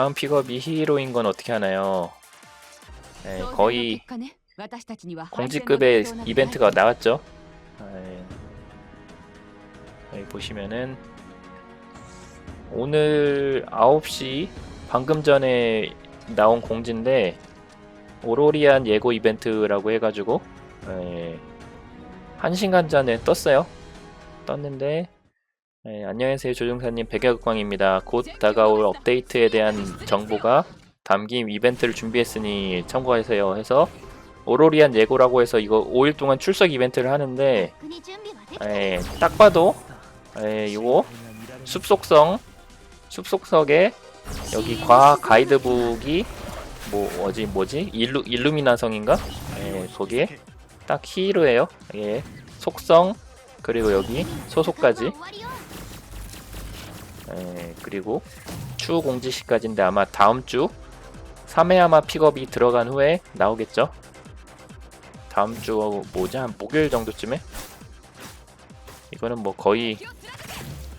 다음 픽업이 히로인 건 어떻게 하나요? 네, 거의 공지급의 이벤트가 나왔죠. 네. 여기 보시면은 오늘 9시 방금 전에 나온 공지인데 오로리안 예고 이벤트라고 해가지고 예, 한 시간 전에 떴어요. 떴는데 예, 안녕하세요 조종사님 백야극광입니다. 곧 다가올 업데이트에 대한 정보가 담긴 이벤트를 준비했으니 참고하세요 해서 오로리안 예고라고 해서 이거 5일 동안 출석 이벤트를 하는데 예, 딱 봐도 예, 이거 숲속성 숲속석에 여기 과학 가이드북이 뭐 어지 뭐지 일루 일루미나성인가? 예, 거기에 딱 히로예요. 예, 속성 그리고 여기 소속까지 예, 그리고 추후 공지 시까지인데 아마 다음 주 3회 아마 픽업이 들어간 후에 나오겠죠. 다음 주 뭐지 한 목요일 정도쯤에 이거는 뭐 거의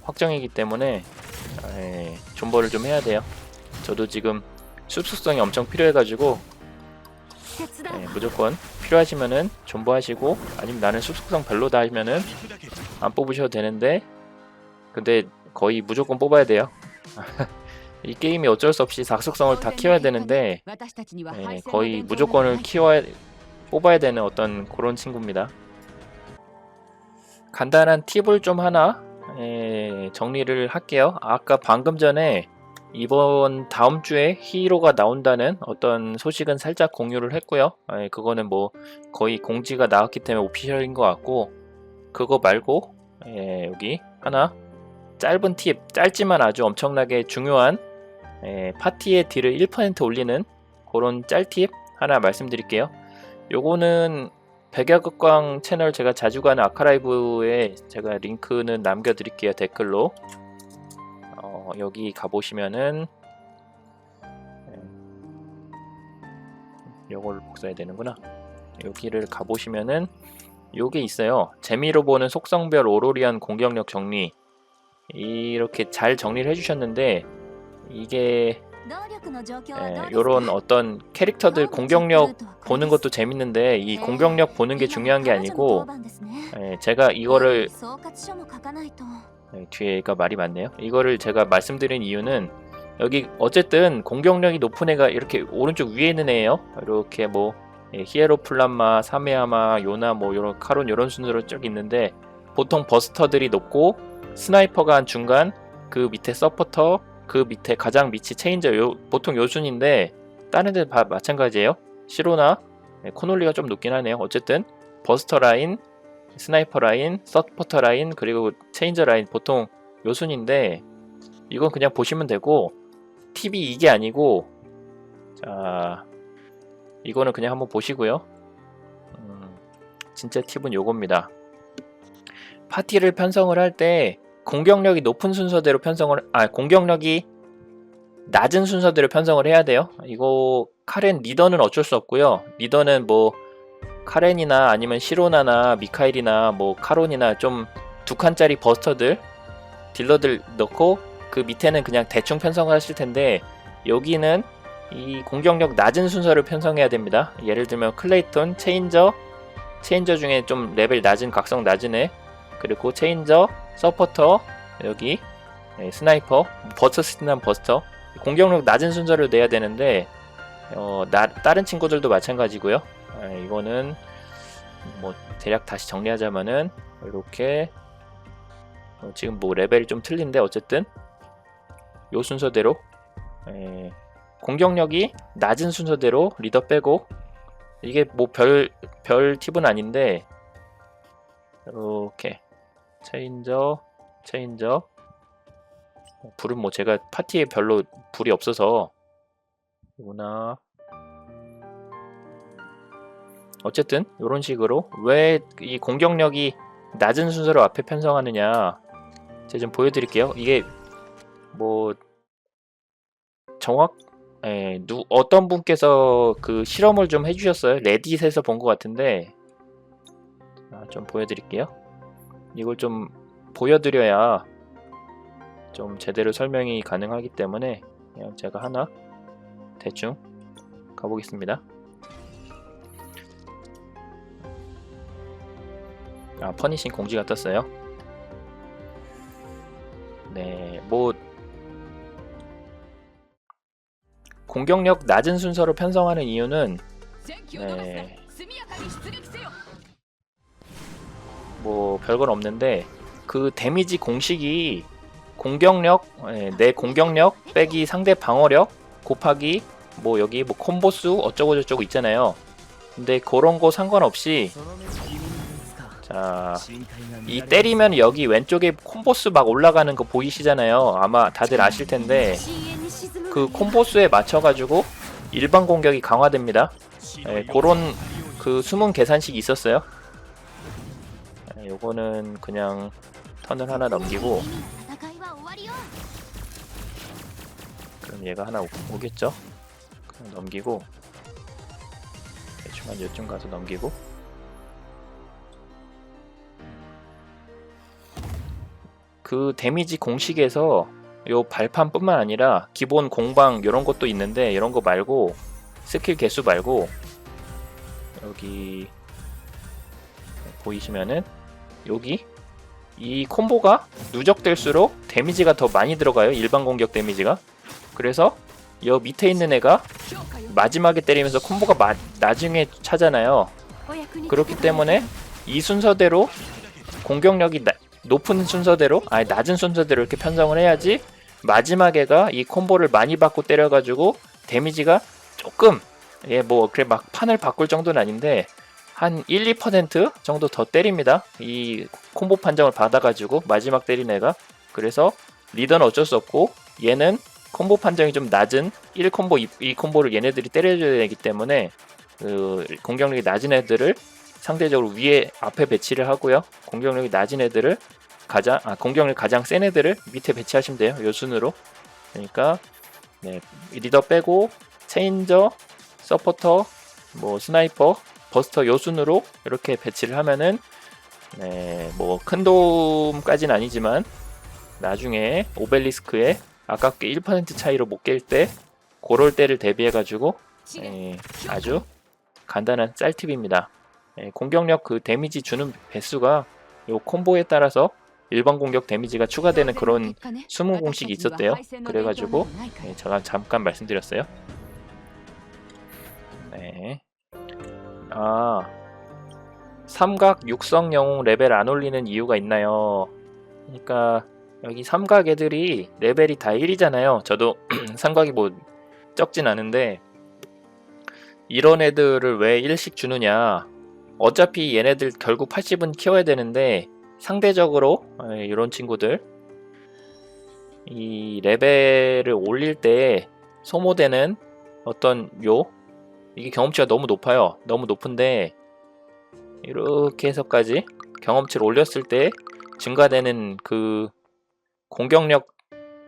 확정이기 때문에 예, 존버를 좀 해야 돼요. 저도 지금 숲속성이 엄청 필요해가지고 예, 무조건 필요하시면은 존버하시고 아니면 나는 숲속성 별로다 하시면은 안 뽑으셔도 되는데 근데 거의 무조건 뽑아야 돼요. 이 게임이 어쩔 수 없이 sak속성을 다 키워야 되는데 예, 거의 무조건을 키워야 뽑아야 되는 어떤 그런 친구입니다. 간단한 팁을 좀 하나 예, 정리를 할게요. 아까 방금 전에 이번 다음 주에 히로가 나온다는 어떤 소식은 살짝 공유를 했고요. 예, 그거는 뭐 거의 공지가 나왔기 때문에 오피셜인 것 같고 그거 말고 예, 여기 하나 짧은 팁, 짧지만 아주 엄청나게 중요한 예, 파티의 딜을 1% 올리는 그런 짤팁 하나 말씀드릴게요. 요거는 백야극광 채널 제가 자주 가는 아카라이브에 제가 링크는 남겨드릴게요 댓글로. 어, 여기 가보시면은 예, 요걸 복사해야 되는구나. 여기를 가보시면은 요게 있어요. 재미로 보는 속성별 오로리안 공격력 정리 이렇게 잘 정리를 해주셨는데 이게 예, 요런 어떤 캐릭터들 공격력 보는 것도 재밌는데 이 공격력 보는 게 중요한 게 아니고 예, 제가 이거를 예, 뒤에가 말이 많네요. 이거를 제가 말씀드린 이유는 여기 어쨌든 공격력이 높은 애가 이렇게 오른쪽 위에 있는 애예요. 이렇게 뭐 예, 히에로 플란마, 사메아마, 요나 뭐 요런 카론 요런 순서로 쭉 있는데 보통 버스터들이 높고 스나이퍼가 한 중간 그 밑에 서포터 그 밑에 가장 밑이 체인저 요, 보통 요 순인데 다른 데는 다 마찬가지예요. 시로나 네, 코놀리가 좀 높긴 하네요. 어쨌든 버스터 라인, 스나이퍼 라인, 서포터 라인 그리고 체인저 라인 보통 요 순인데 이건 그냥 보시면 되고 팁이 이게 아니고 자 이거는 그냥 한번 보시고요. 음, 진짜 팁은 요겁니다. 파티를 편성을 할 때 공격력이 높은 순서대로 편성을 아 공격력이 낮은 순서대로 편성을 해야 돼요. 이거 카렌 리더는 어쩔 수 없고요. 리더는 뭐 카렌이나 아니면 시로나나 미카엘이나 뭐 카론이나 좀 두 칸짜리 버스터들 딜러들 넣고 그 밑에는 그냥 대충 편성을 하실 텐데 여기는 이 공격력 낮은 순서를 편성해야 됩니다. 예를 들면 클레이톤, 체인저, 체인저 중에 좀 레벨 낮은 각성 낮은 애 그리고 체인저, 서포터 여기 네, 스나이퍼, 버스터 스티난 버스터 공격력 낮은 순서를 내야 되는데 어, 나, 다른 친구들도 마찬가지고요. 아, 이거는 뭐 대략 다시 정리하자면은 이렇게 어, 지금 뭐 레벨이 좀 틀린데 어쨌든 요 순서대로 에, 공격력이 낮은 순서대로 리더 빼고 이게 뭐 별별 팁은 아닌데 이렇게 체인저 체인저. 불은 뭐 제가 파티에 별로 불이 없어서. 뭐나. 어쨌든 이런 식으로 왜 이 공격력이 낮은 순서로 앞에 편성하느냐. 제가 좀 보여드릴게요. 이게 뭐 정확 예, 누 어떤 분께서 그 실험을 좀 해주셨어요. 레딧에서 본 것 같은데. 아, 좀 보여드릴게요 이걸 좀 보여드려야 좀 제대로 설명이 가능하기 때문에 그냥 제가 하나 대충 가보겠습니다. 아 퍼니싱 공지가 떴어요. 네, 뭐 공격력 낮은 순서로 편성하는 이유는 戦 뭐 별건 없는데 그 데미지 공식이 공격력 예, 내 공격력 빼기 상대 방어력 곱하기 뭐 여기 뭐 콤보 수 어쩌고 저쩌고 있잖아요. 근데 그런 거 상관없이 자, 이 때리면 여기 왼쪽에 콤보수 막 올라가는 거 보이시잖아요. 아마 다들 아실 텐데 그 콤보수에 맞춰가지고 일반 공격이 강화됩니다. 예, 그런 그 숨은 계산식이 있었어요. 요거는 그냥 턴을 하나 넘기고 그럼 얘가 하나 오, 오겠죠? 그냥 넘기고 대충 한 요쯤 가서 넘기고 그 데미지 공식에서 요 발판뿐만 아니라 기본 공방 이런 것도 있는데 이런 거 말고 스킬 개수 말고 여기 보이시면은 여기 이 콤보가 누적될수록 데미지가 더 많이 들어가요. 일반 공격 데미지가. 그래서 여 밑에 있는 애가 마지막에 때리면서 콤보가 마, 나중에 차잖아요. 그렇기 때문에 이 순서대로 공격력이 나, 높은 순서대로 아니 낮은 순서대로 이렇게 편성을 해야지 마지막에가 이 콤보를 많이 받고 때려가지고 데미지가 조금 예뭐 그래 막 판을 바꿀 정도는 아닌데 한 1, 2% 정도 더 때립니다. 이 콤보 판정을 받아가지고 마지막 때린 애가 그래서 리더는 어쩔 수 없고 얘는 콤보 판정이 좀 낮은 1콤보 2, 콤보를 얘네들이 때려줘야 되기 때문에 그 공격력이 낮은 애들을 상대적으로 위에 앞에 배치를 하고요. 공격력이 낮은 애들을 가장 아 공격력 가장 센 애들을 밑에 배치하시면 돼요. 요 순으로. 그러니까 네, 리더 빼고 체인저, 서포터, 뭐 스나이퍼, 버스터 요 순으로 이렇게 배치를 하면은 네, 뭐 큰 도움까지는 아니지만 나중에 오벨리스크에 아깝게 1% 차이로 못 깰 때 그럴 때를 대비해 가지고 예, 아주 간단한 짤팁입니다. 예, 공격력 그 데미지 주는 배수가 요 콤보에 따라서 일반 공격 데미지가 추가되는 그런 숨은 공식이 있었대요. 그래가지고 예, 제가 잠깐 말씀드렸어요. 아, 삼각 육성 영웅 레벨 안 올리는 이유가 있나요? 그러니까 여기 삼각 애들이 레벨이 다 1이잖아요. 저도 삼각이 뭐 적진 않은데 이런 애들을 왜 1씩 주느냐? 어차피 얘네들 결국 80은 키워야 되는데 상대적으로 예, 이런 친구들 이 레벨을 올릴 때 소모되는 어떤 요 이게 경험치가 너무 높아요. 너무 높은데 이렇게 해서까지 경험치를 올렸을 때 증가되는 그 공격력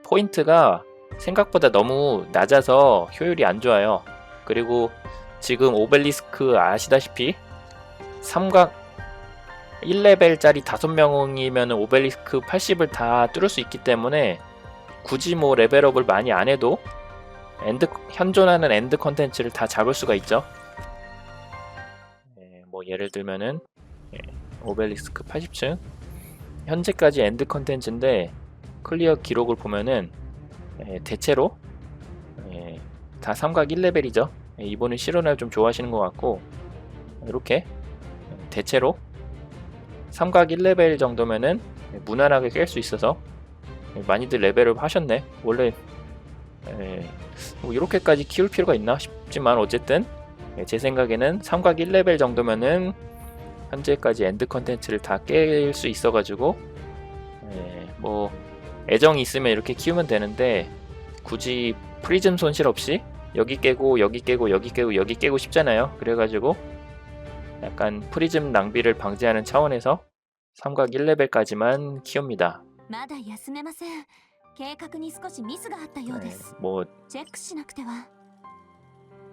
포인트가 생각보다 너무 낮아서 효율이 안 좋아요. 그리고 지금 오벨리스크 아시다시피 삼각 1레벨짜리 5명이면 오벨리스크 80을 다 뚫을 수 있기 때문에 굳이 뭐 레벨업을 많이 안 해도 엔드 현존하는 엔드 컨텐츠를 다 잡을 수가 있죠. 예, 뭐 예를 들면은 예, 오벨리스크 80층 현재까지 엔드 컨텐츠인데 클리어 기록을 보면은 예, 대체로 예, 다 삼각 1레벨이죠. 예, 이번에 실온을 좀 좋아하시는 것 같고 이렇게 대체로 삼각 1레벨 정도면은 무난하게 깰 수 있어서 많이들 레벨을 하셨네. 원래 에, 뭐 이렇게까지 키울 필요가 있나 싶지만 어쨌든 예, 제 생각에는 삼각 1레벨 정도면은 현재까지 엔드 컨텐츠를 다 깰 수 있어가지고 에, 뭐 애정이 있으면 이렇게 키우면 되는데 굳이 프리즘 손실 없이 여기 깨고 여기 깨고 여기 깨고 여기 깨고 싶잖아요. 그래가지고 약간 프리즘 낭비를 방지하는 차원에서 삼각 1레벨까지만 키웁니다. まだ休めません計画に少しミスがあったようで 네, す 뭐 チェックしなくては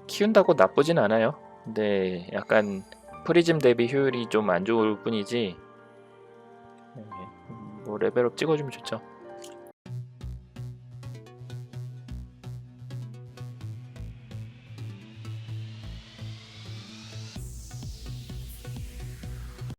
키운다고 나쁘진 않아요. 근데 약간 프리즘 대비 효율이 좀 안 좋을 뿐이지 네, 뭐 레벨업 찍어주면 좋죠.